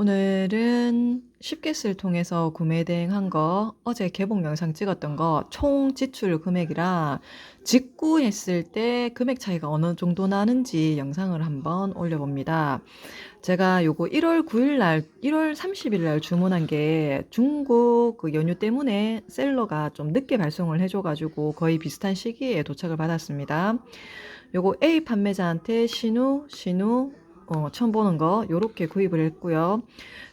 오늘은 쉽게슬 통해서 구매 대행한 거 어제 개봉 영상 찍었던 거 총 지출 금액이랑 직구했을 때 금액 차이가 어느 정도 나는지 영상을 한번 올려봅니다. 제가 요거 1월 9일 날, 1월 30일 날 주문한 게 중국 그 연휴 때문에 셀러가 좀 늦게 발송을 해줘가지고 거의 비슷한 시기에 도착을 받았습니다. 요거 A 판매자한테 신우, 신우, 어, 처음 보는 거 요렇게 구입을 했고요.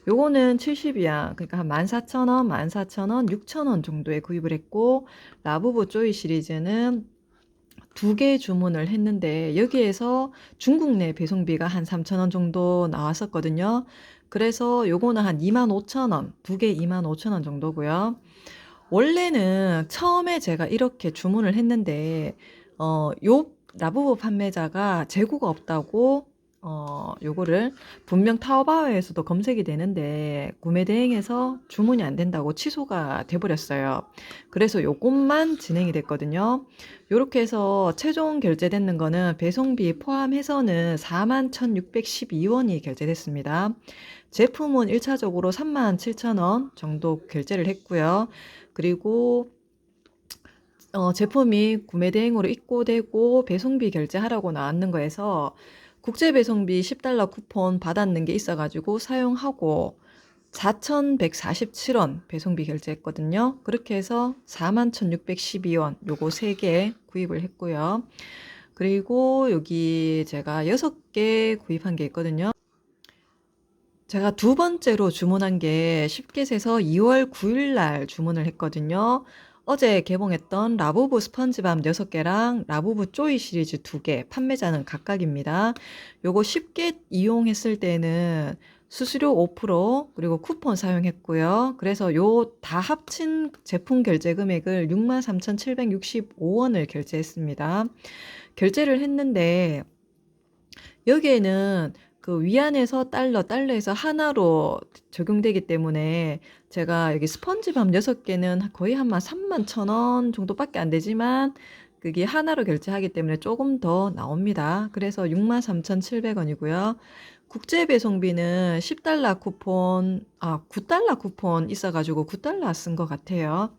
요거는 70이야. 그러니까 한 14,000원, 14,000원, 6,000원 정도에 구입을 했고 라부부 쪼이 시리즈는 두 개 주문을 했는데 여기에서 중국 내 배송비가 한 3,000원 정도 나왔었거든요. 그래서 요거는 한 25,000원, 두 개 25,000원 정도고요. 원래는 처음에 제가 이렇게 주문을 했는데 어, 요 라부부 판매자가 재고가 없다고 어, 요거를 분명 타오바오에서도 검색이 되는데 구매 대행에서 주문이 안 된다고 취소가 돼 버렸어요. 그래서 요것만 진행이 됐거든요. 요렇게 해서 최종 결제되는 거는 배송비 포함해서는 41,612원이 결제됐습니다. 제품은 1차적으로 37,000원 정도 결제를 했고요. 그리고 어, 제품이 구매 대행으로 입고되고 배송비 결제하라고 나왔는 거에서 국제 배송비 10달러 쿠폰 받았는 게 있어가지고 사용하고 4,147원 배송비 결제했거든요. 그렇게 해서 41,612원 요거 3개 구입을 했고요. 그리고 여기 제가 6개 구입한 게 있거든요. 제가 두 번째로 주문한 게 쉽게 세서 2월 9일 날 주문을 했거든요. 어제 개봉했던 라부부 스펀지밤 6개랑 라부부 쪼이 시리즈 2개 판매자는 각각입니다. 요거 쉽게 이용했을 때는 수수료 5% 그리고 쿠폰 사용했고요. 그래서 요 다 합친 제품 결제 금액을 63,765원을 결제했습니다. 결제를 했는데 여기에는 그 위안에서 달러, 달러에서 하나로 적용되기 때문에 제가 여기 스펀지밤 6개는 거의 한 3만 1천원 정도밖에 안 되지만 그게 하나로 결제하기 때문에 조금 더 나옵니다. 그래서 63,700원이고요. 국제 배송비는 10달러 쿠폰, 아, 9달러 쿠폰 있어가지고 9달러 쓴 것 같아요.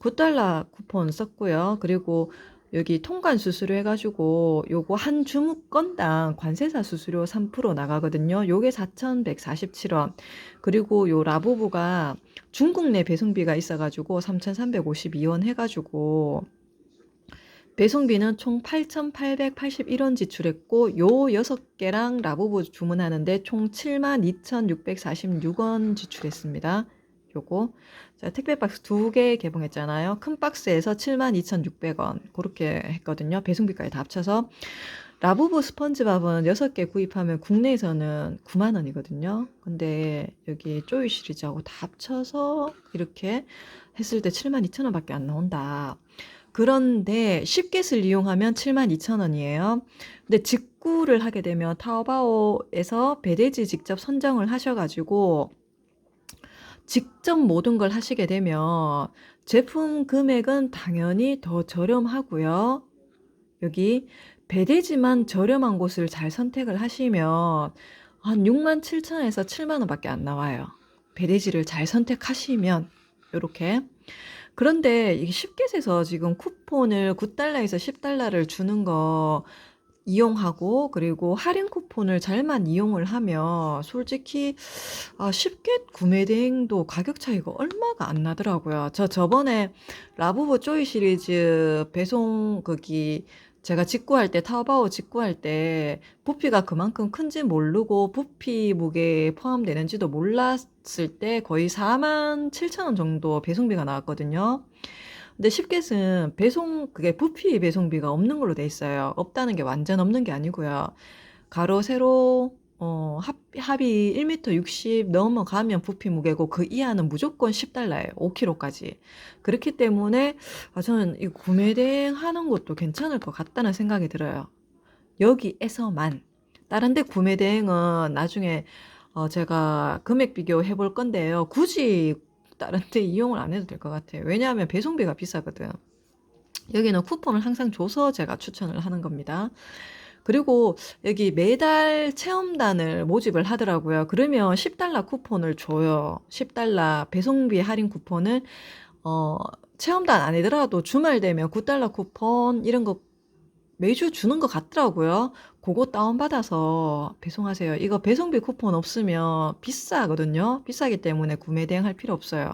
9달러 쿠폰 썼고요. 그리고 여기 통관 수수료 해가지고 요거 한 주문건당 관세사 수수료 3% 나가거든요. 요게 4,147원. 그리고 요 라보부가 중국 내 배송비가 있어가지고 3,352원 해가지고 배송비는 총 8,881원 지출했고 요 6개랑 라보부 주문하는데 총 72,646원 지출했습니다. 요거 자, 택배 박스 두 개 개봉했잖아요. 큰 박스에서 72,600원 그렇게 했거든요. 배송비까지 다 합쳐서 라부부 스펀지밥은 6개 구입하면 국내에서는 9만 원이거든요. 근데 여기 쪼이 시리즈하고 다 합쳐서 이렇게 했을 때 7만 2천 원밖에 안 나온다. 그런데 쉽게슬 이용하면 7만 2천 원이에요. 근데 직구를 하게 되면 타오바오에서 배대지 직접 선정을 하셔가지고 직접 모든 걸 하시게 되면 제품 금액은 당연히 더 저렴하고요. 여기 배대지만 저렴한 곳을 잘 선택을 하시면 한 6만 7천원에서 7만 원밖에 안 나와요. 배대지를 잘 선택하시면 이렇게 그런데 이게 쉽게 세서 지금 쿠폰을 9달러에서 10달러를 주는 거 이용하고 그리고 할인 쿠폰을 잘만 이용을 하면 솔직히 아, 쉽게 구매 대행도 가격 차이가 얼마가 안 나더라고요. 저 저번에 라부부 쪼이 시리즈 배송 거기 제가 직구할 때 타오바오 직구할 때 부피가 그만큼 큰지 모르고 부피 무게에 포함되는지도 몰랐을 때 거의 4만 7천 원 정도 배송비가 나왔거든요. 근데 쉽게는 배송 그게 부피 배송비가 없는 걸로 돼 있어요. 없다는 게 완전 없는 게 아니고요. 가로 세로 어, 합, 합이 1m 60 넘어가면 부피 무게고 그 이하는 무조건 10달러예요. 5kg까지. 그렇기 때문에 아, 저는 이 구매 대행 하는 것도 괜찮을 것 같다는 생각이 들어요. 여기에서만. 다른 데 구매 대행은 나중에 어, 제가 금액 비교해 볼 건데요. 굳이 다른 데 이용을 안 해도 될 것 같아요. 왜냐하면 배송비가 비싸거든. 여기는 쿠폰을 항상 줘서 제가 추천을 하는 겁니다. 그리고 여기 매달 체험단을 모집을 하더라고요. 그러면 10달러 쿠폰을 줘요. 10달러 배송비 할인 쿠폰을 어, 체험단 아니더라도 주말 되면 9달러 쿠폰 이런 거 매주 주는 것 같더라고요. 그거 다운받아서 배송하세요. 이거 배송비 쿠폰 없으면 비싸거든요. 비싸기 때문에 구매 대행할 필요 없어요.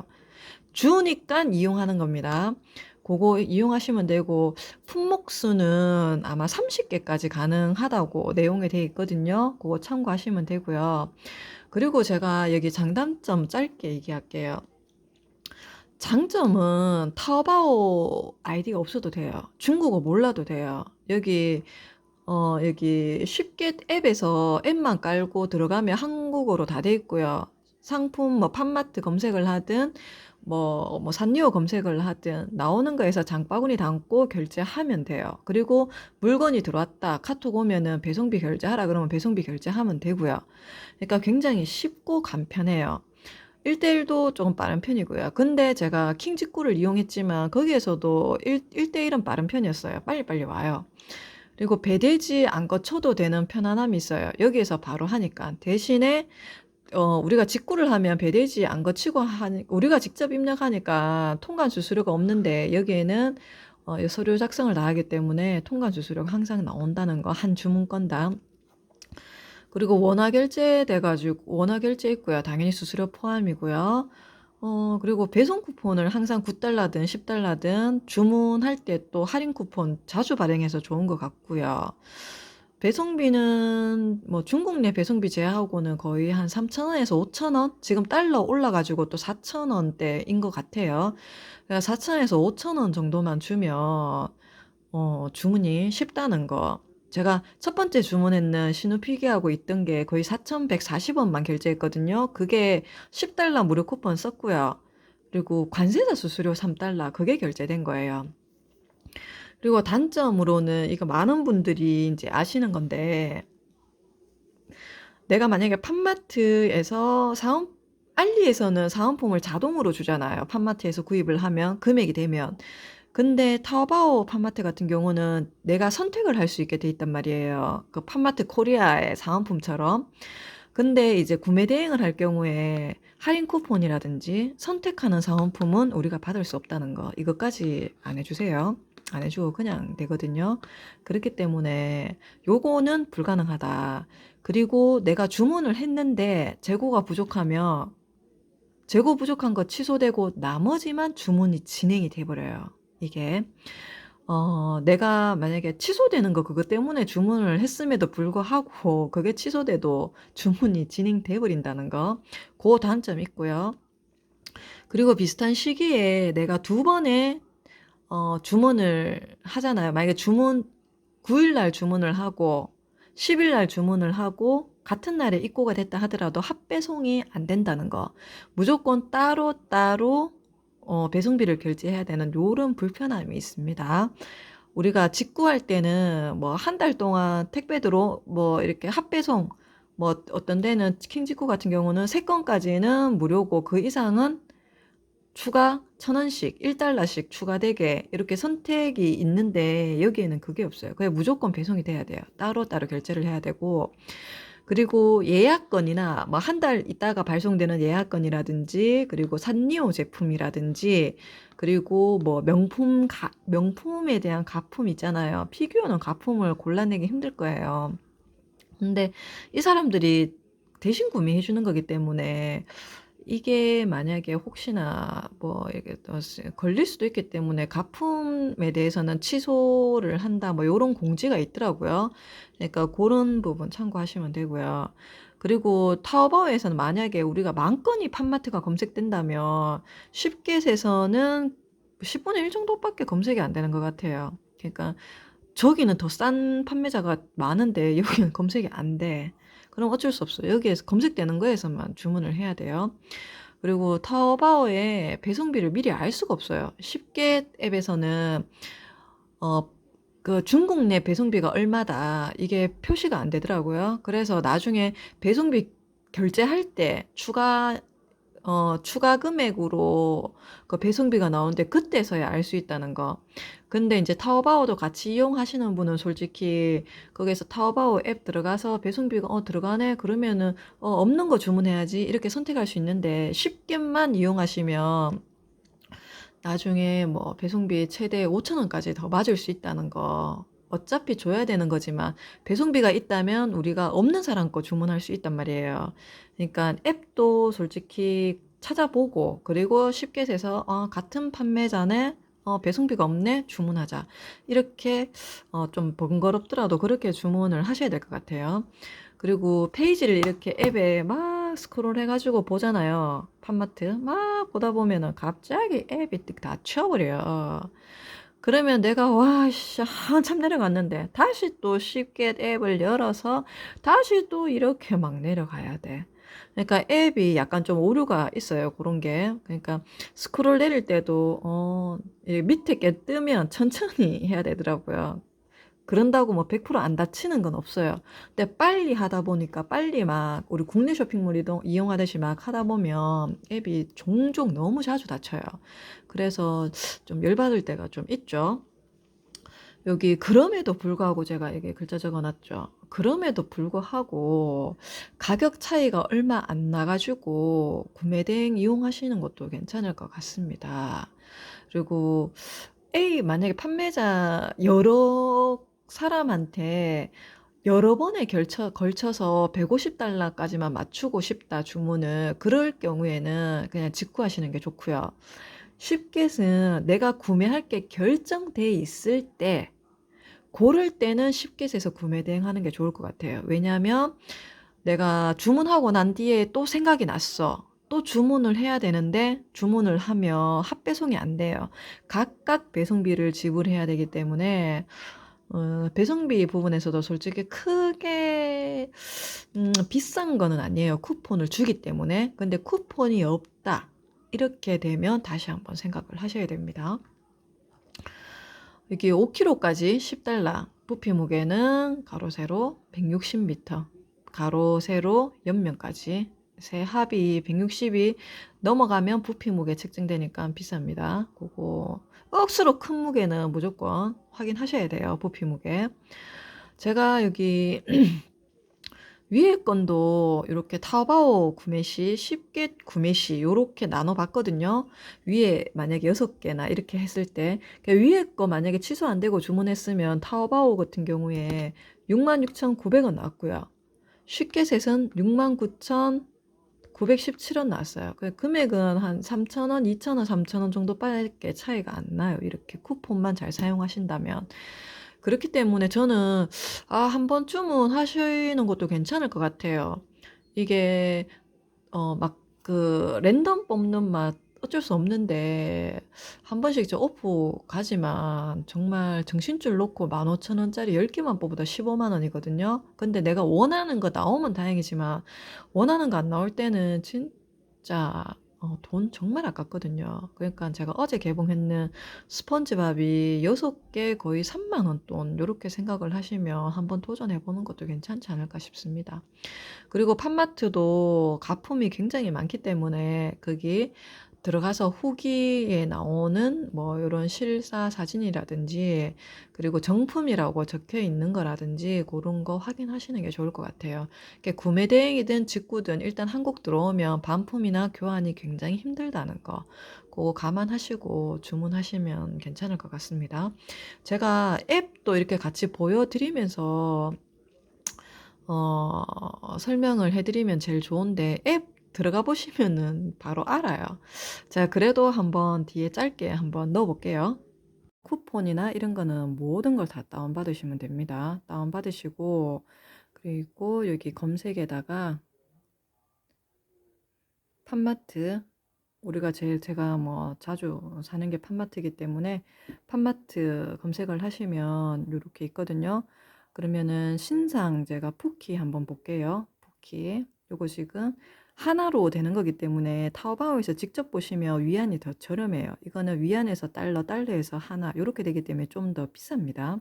주니까 이용하는 겁니다. 그거 이용하시면 되고 품목수는 아마 30개까지 가능하다고 내용에 돼 있거든요. 그거 참고하시면 되고요. 그리고 제가 여기 장단점 짧게 얘기할게요. 장점은 타오바오 아이디가 없어도 돼요. 중국어 몰라도 돼요. 여기 어 여기 쉽게 앱에서 앱만 깔고 들어가면 한국어로 다 돼 있고요. 상품 뭐 팜마트 검색을 하든 뭐, 뭐 산리오 검색을 하든 나오는 거에서 장바구니 담고 결제하면 돼요. 그리고 물건이 들어왔다 카톡 오면은 배송비 결제하라 그러면 배송비 결제하면 되고요. 그러니까 굉장히 쉽고 간편해요. 1대1도 조금 빠른 편이고요. 근데 제가 킹 직구를 이용했지만 거기에서도 1, 1대1은 빠른 편이었어요. 빨리빨리 와요. 그리고 배대지 안 거쳐도 되는 편안함이 있어요. 여기에서 바로 하니까. 대신에 어, 우리가 직구를 하면 배대지 안 거치고 하니, 우리가 직접 입력하니까 통관 수수료가 없는데 여기에는 어, 서류 작성을 다 하기 때문에 통관 수수료가 항상 나온다는 거 한 주문건당. 그리고 원화 결제 돼 가지고 원화 결제 있고요. 당연히 수수료 포함이고요. 어, 그리고 배송 쿠폰을 항상 9달러든 10달러든 주문할 때 또 할인 쿠폰 자주 발행해서 좋은 것 같고요. 배송비는 뭐 중국 내 배송비 제하고는 거의 한 3,000원에서 5,000원? 지금 달러 올라가지고 또 4,000원대인 것 같아요. 그러니까 4,000원에서 5,000원 정도만 주면 어, 주문이 쉽다는 거. 제가 첫 번째 주문했는 시누피기하고 있던 게 거의 4,140원만 결제했거든요. 그게 10달러 무료 쿠폰 썼고요. 그리고 관세자 수수료 3달러 그게 결제된 거예요. 그리고 단점으로는 이거 많은 분들이 이제 아시는 건데 내가 만약에 팜마트에서 사은 알리에서는 사은품을 자동으로 주잖아요. 팜마트에서 구입을 하면 금액이 되면 근데 타오바오 팜마트 같은 경우는 내가 선택을 할 수 있게 돼 있단 말이에요. 그 팜마트 코리아의 사은품처럼. 근데 이제 구매 대행을 할 경우에 할인 쿠폰이라든지 선택하는 사은품은 우리가 받을 수 없다는 거. 이것까지 안 해주세요. 안 해주고 그냥 되거든요. 그렇기 때문에 요거는 불가능하다. 그리고 내가 주문을 했는데 재고가 부족하면 재고 부족한 거 취소되고 나머지만 주문이 진행이 돼버려요. 이게 어, 내가 만약에 취소되는 거 그것 때문에 주문을 했음에도 불구하고 그게 취소돼도 주문이 진행돼 버린다는 거. 그 단점이 있고요. 그리고 비슷한 시기에 내가 두 번의 어, 주문을 하잖아요. 만약에 주문 9일 날 주문을 하고 10일 날 주문을 하고 같은 날에 입고가 됐다 하더라도 합배송이 안 된다는 거. 무조건 따로 따로 어, 배송비를 결제해야 되는 요런 불편함이 있습니다. 우리가 직구할 때는 뭐 한 달 동안 택배 들어 뭐 이렇게 합배송 뭐 어떤 데는 킹직구 같은 경우는 세 건까지는 무료고 그 이상은 추가 천 원씩 1달러씩 추가되게 이렇게 선택이 있는데 여기에는 그게 없어요. 그냥 무조건 배송이 돼야 돼요. 따로따로 결제를 해야 되고 그리고 예약건이나 뭐 한 달 있다가 발송되는 예약건이라든지 그리고 산리오 제품이라든지 그리고 뭐 명품 가, 명품에 대한 가품 있잖아요. 피규어는 가품을 골라내기 힘들 거예요. 근데 이 사람들이 대신 구매해 주는 거기 때문에 이게 만약에 혹시나 뭐 이게 또 걸릴 수도 있기 때문에 가품에 대해서는 취소를 한다 뭐 요런 공지가 있더라고요. 그러니까 고런 부분 참고하시면 되고요. 그리고 타오바오에서는 만약에 우리가 만 건이 팜마트가 검색된다면 쉽게에서는 10분의 1 정도밖에 검색이 안 되는 것 같아요. 그러니까 저기는 더 싼 판매자가 많은데 여기는 검색이 안 돼. 그럼 어쩔 수 없어요. 여기에서 검색되는 거에서만 주문을 해야 돼요. 그리고 타오바오에 배송비를 미리 알 수가 없어요. 쉽게 앱에서는 어, 그 중국 내 배송비가 얼마다 이게 표시가 안 되더라고요. 그래서 나중에 배송비 결제할 때 추가 어, 추가 금액으로 그 배송비가 나오는데 그때서야 알 수 있다는 거. 근데 이제 타오바오도 같이 이용하시는 분은 솔직히 거기에서 타오바오 앱 들어가서 배송비가 어 들어가네 그러면은 어 없는 거 주문해야지 이렇게 선택할 수 있는데 10개만 이용하시면 나중에 뭐 배송비 최대 5,000원까지 더 맞을 수 있다는 거. 어차피 줘야 되는 거지만 배송비가 있다면 우리가 없는 사람 거 주문할 수 있단 말이에요. 그러니까 앱도 솔직히 찾아보고 그리고 쉽게 해서 어, 같은 판매자네 어, 배송비가 없네 주문하자 이렇게 어, 좀 번거롭더라도 그렇게 주문을 하셔야 될 것 같아요. 그리고 페이지를 이렇게 앱에 막 스크롤 해가지고 보잖아요. 판마트 막 보다 보면은 갑자기 앱이 뜩 닫혀버려요. 그러면 내가 와, 씨, 한참 내려갔는데 다시 또 쉽게 앱을 열어서 다시 또 이렇게 막 내려가야 돼. 그러니까 앱이 약간 좀 오류가 있어요. 그런 게. 그러니까 스크롤 내릴 때도 어, 이 밑에 게 뜨면 천천히 해야 되더라고요. 그런다고 뭐 100%안 다치는 건 없어요. 근데 빨리 하다 보니까 빨리 막 우리 국내 쇼핑몰 이동 이용하듯이 막 하다 보면 앱이 종종 너무 자주 닫혀요. 그래서 좀 열받을 때가 좀 있죠. 여기 그럼에도 불구하고 제가 여기 글자 적어놨죠. 그럼에도 불구하고 가격 차이가 얼마 안 나가지고 구매 대행 이용하시는 것도 괜찮을 것 같습니다. 그리고 A 만약에 판매자 여러 사람한테 여러 번에 결쳐, 걸쳐서 150달러까지만 맞추고 싶다 주문을 그럴 경우에는 그냥 직구하시는 게 좋고요. 쉽겟은 내가 구매할 게 결정돼 있을 때 고를 때는 쉽겟에서 구매 대행하는 게 좋을 것 같아요. 왜냐하면 내가 주문하고 난 뒤에 또 생각이 났어. 또 주문을 해야 되는데 주문을 하면 합배송이 안 돼요. 각각 배송비를 지불해야 되기 때문에 어, 배송비 부분에서도 솔직히 크게 음, 비싼 거는 아니에요. 쿠폰을 주기 때문에. 근데 쿠폰이 없다. 이렇게 되면 다시 한번 생각을 하셔야 됩니다. 여기 5kg까지 10달러. 부피 무게는 가로 세로 160m. 가로 세로 옆면까지 세 합이 160이 넘어가면 부피 무게 측정되니까 비쌉니다. 그거 억수로 큰 무게는 무조건 확인하셔야 돼요. 부피 무게. 제가 여기 위에 건도 이렇게 타오바오 구매 시 쉽게 구매 시 이렇게 나눠 봤거든요. 위에 만약에 6개나 이렇게 했을 때 그러니까 위에 거 만약에 취소 안 되고 주문했으면 타오바오 같은 경우에 66,900원 나왔고요. 쉽게 셋은 69,000 917원 나왔어요. 그 금액은 한 3,000원, 2,000원, 3,000원 정도밖에 차이가 안 나요. 이렇게 쿠폰만 잘 사용하신다면. 그렇기 때문에 저는 아, 한 번 주문하시는 것도 괜찮을 것 같아요. 이게 어, 막 그 랜덤 뽑는 맛 어쩔 수 없는데 한 번씩 저 오프 가지만 정말 정신줄 놓고 15,000원짜리 10개만 뽑아도 15만 원이거든요. 근데 내가 원하는 거 나오면 다행이지만 원하는 거 안 나올 때는 진짜 어, 돈 정말 아깝거든요. 그러니까 제가 어제 개봉했는 스펀지밥이 6개 거의 3만 원 돈 이렇게 생각을 하시면 한번 도전해 보는 것도 괜찮지 않을까 싶습니다. 그리고 팜마트도 가품이 굉장히 많기 때문에 거기 들어가서 후기에 나오는 뭐 이런 실사 사진이라든지 그리고 정품이라고 적혀 있는 거라든지 그런 거 확인하시는 게 좋을 것 같아요. 구매 대행이든 직구든 일단 한국 들어오면 반품이나 교환이 굉장히 힘들다는 거 그거 감안하시고 주문하시면 괜찮을 것 같습니다. 제가 앱도 이렇게 같이 보여드리면서 어, 설명을 해드리면 제일 좋은데 앱 들어가 보시면은 바로 알아요. 자, 그래도 한번 뒤에 짧게 한번 넣어 볼게요. 쿠폰이나 이런 거는 모든 걸 다 다운받으시면 됩니다. 다운받으시고, 그리고 여기 검색에다가 팜마트, 우리가 제일 제가 뭐 자주 사는 게 팜마트이기 때문에 팜마트 검색을 하시면 이렇게 있거든요. 그러면은 신상 제가 포키 한번 볼게요. 포키. 요거 지금 하나로 되는 거기 때문에 타오바오에서 직접 보시면 위안이 더 저렴해요. 이거는 위안에서 달러, 달러에서 하나 이렇게 되기 때문에 좀 더 비쌉니다.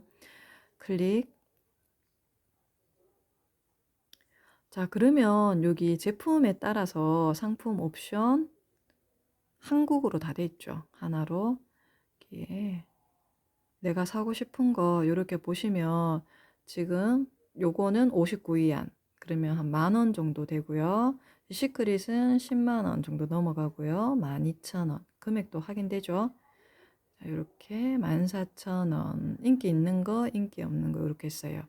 클릭 자, 그러면 여기 제품에 따라서 상품 옵션 한국어로 다 돼 있죠. 하나로. 여기에 내가 사고 싶은 거 이렇게 보시면 지금 요거는 59위안. 그러면 한 만 원 정도 되고요. 시크릿은 10만 원 정도 넘어가고요. 12,000원. 금액도 확인되죠. 자, 이렇게 14,000원. 인기 있는 거, 인기 없는 거 이렇게 써요.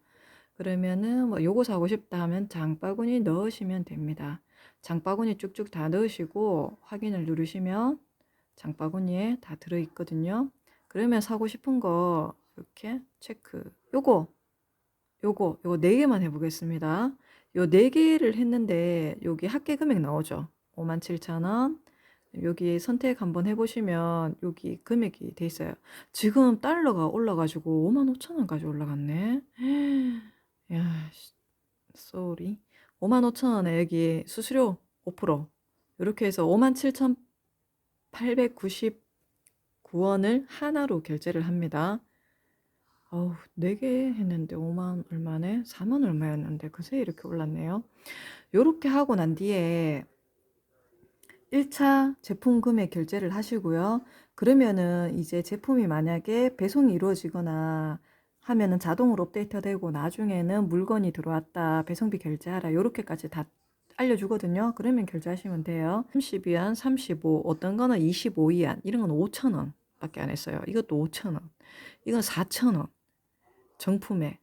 그러면은 뭐 요거 사고 싶다 하면 장바구니 넣으시면 됩니다. 장바구니 쭉쭉 다 넣으시고 확인을 누르시면 장바구니에 다 들어 있거든요. 그러면 사고 싶은 거 이렇게 체크. 요거 요거 요거 네 개만 해보겠습니다. 요네 개를 했는데 여기 합계 금액 나오죠. 57,000원. 여기 선택 한번 해보시면 여기 금액이 돼 있어요. 지금 달러가 올라가지고 55,000원까지 올라갔네. 야, 쏘리. 55,000원에 여기 수수료 5%. 이렇게 해서 57,899원을 하나로 결제를 합니다. 어우, 4개 했는데 5만 얼마네? 4만 얼마였는데 그새 이렇게 올랐네요. 요렇게 하고 난 뒤에 1차 제품 금액 결제를 하시고요. 그러면은 이제 제품이 만약에 배송이 이루어지거나 하면은 자동으로 업데이트 되고 나중에는 물건이 들어왔다. 배송비 결제하라. 요렇게까지 다 알려주거든요. 그러면 결제하시면 돼요. 30위안, 35, 어떤 거는 25위안, 이런 건 5,000원 밖에 안 했어요. 이것도 5,000원. 이건 4,000원. 정품에.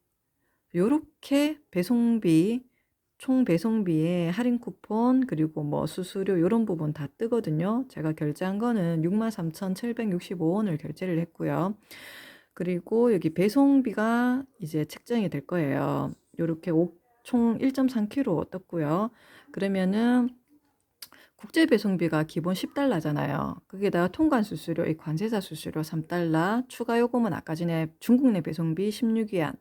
요렇게 배송비, 총 배송비에 할인 쿠폰, 그리고 뭐 수수료, 요런 부분 다 뜨거든요. 제가 결제한 거는 63,765원을 결제를 했고요. 그리고 여기 배송비가 이제 책정이 될 거예요. 요렇게 총 1.3kg 떴고요. 그러면은 국제 배송비가 기본 10달러잖아요. 거기에다가 통관 수수료, 이 관세사 수수료 3달러, 추가 요금은 아까 전에 중국 내 배송비 16위안.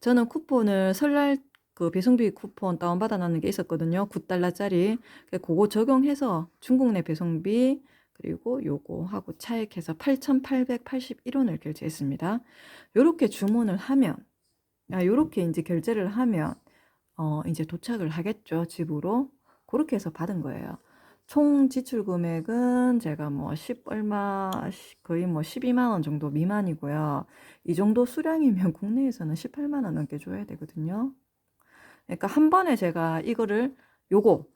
저는 쿠폰을 설날 그 배송비 쿠폰 다운받아 놨는 게 있었거든요. 9달러짜리. 그거 적용해서 중국 내 배송비 그리고 요거 하고 차액해서 8,881원을 결제했습니다. 요렇게 주문을 하면 아, 요렇게 이제 결제를 하면 어, 이제 도착을 하겠죠, 집으로. 그렇게 해서 받은 거예요. 총 지출 금액은 제가 뭐 10 얼마, 거의 뭐 12만 원 정도 미만이고요. 이 정도 수량이면 국내에서는 18만 원 넘게 줘야 되거든요. 그러니까 한 번에 제가 이거를 요거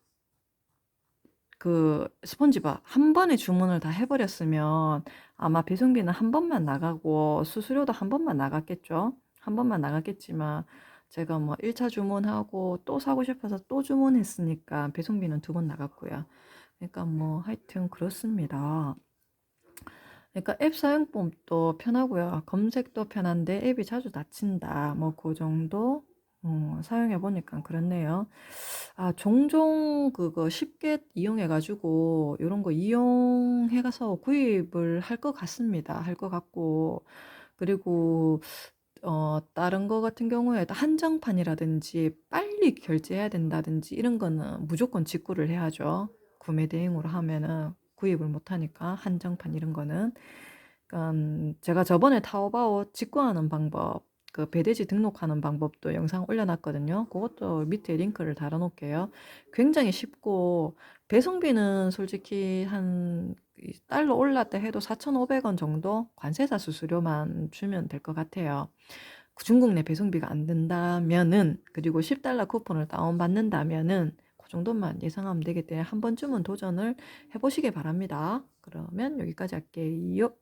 그 스폰지바 한 번에 주문을 다 해버렸으면 아마 배송비는 한 번만 나가고 수수료도 한 번만 나갔겠죠. 한 번만 나갔겠지만 제가 뭐 1차 주문하고 또 사고 싶어서 또 주문했으니까 배송비는 두 번 나갔고요. 그러니까 뭐 하여튼 그렇습니다. 그러니까 앱 사용법도 편하고요. 검색도 편한데 앱이 자주 닫힌다. 뭐 그 정도 어, 사용해 보니까 그렇네요. 아, 종종 그거 쉽게 이용해 가지고 이런 거 이용해 가서 구입을 할 것 같습니다. 할 것 같고 그리고 어, 다른 거 같은 경우에 한정판이라든지 빨리 결제해야 된다든지 이런 거는 무조건 직구를 해야죠. 구매 대행으로 하면은 구입을 못 하니까 한정판 이런 거는 그러니까 제가 저번에 타오바오 직구하는 방법 그 배대지 등록하는 방법도 영상 올려놨거든요. 그것도 밑에 링크를 달아놓을게요. 굉장히 쉽고 배송비는 솔직히 한 달러 올랐다 해도 4,500원 정도 관세사 수수료만 주면 될 것 같아요. 중국 내 배송비가 안 된다면은 그리고 10달러 쿠폰을 다운받는다면은 그 정도만 예상하면 되기 때문에 한 번쯤은 도전을 해보시기 바랍니다. 그러면 여기까지 할게요.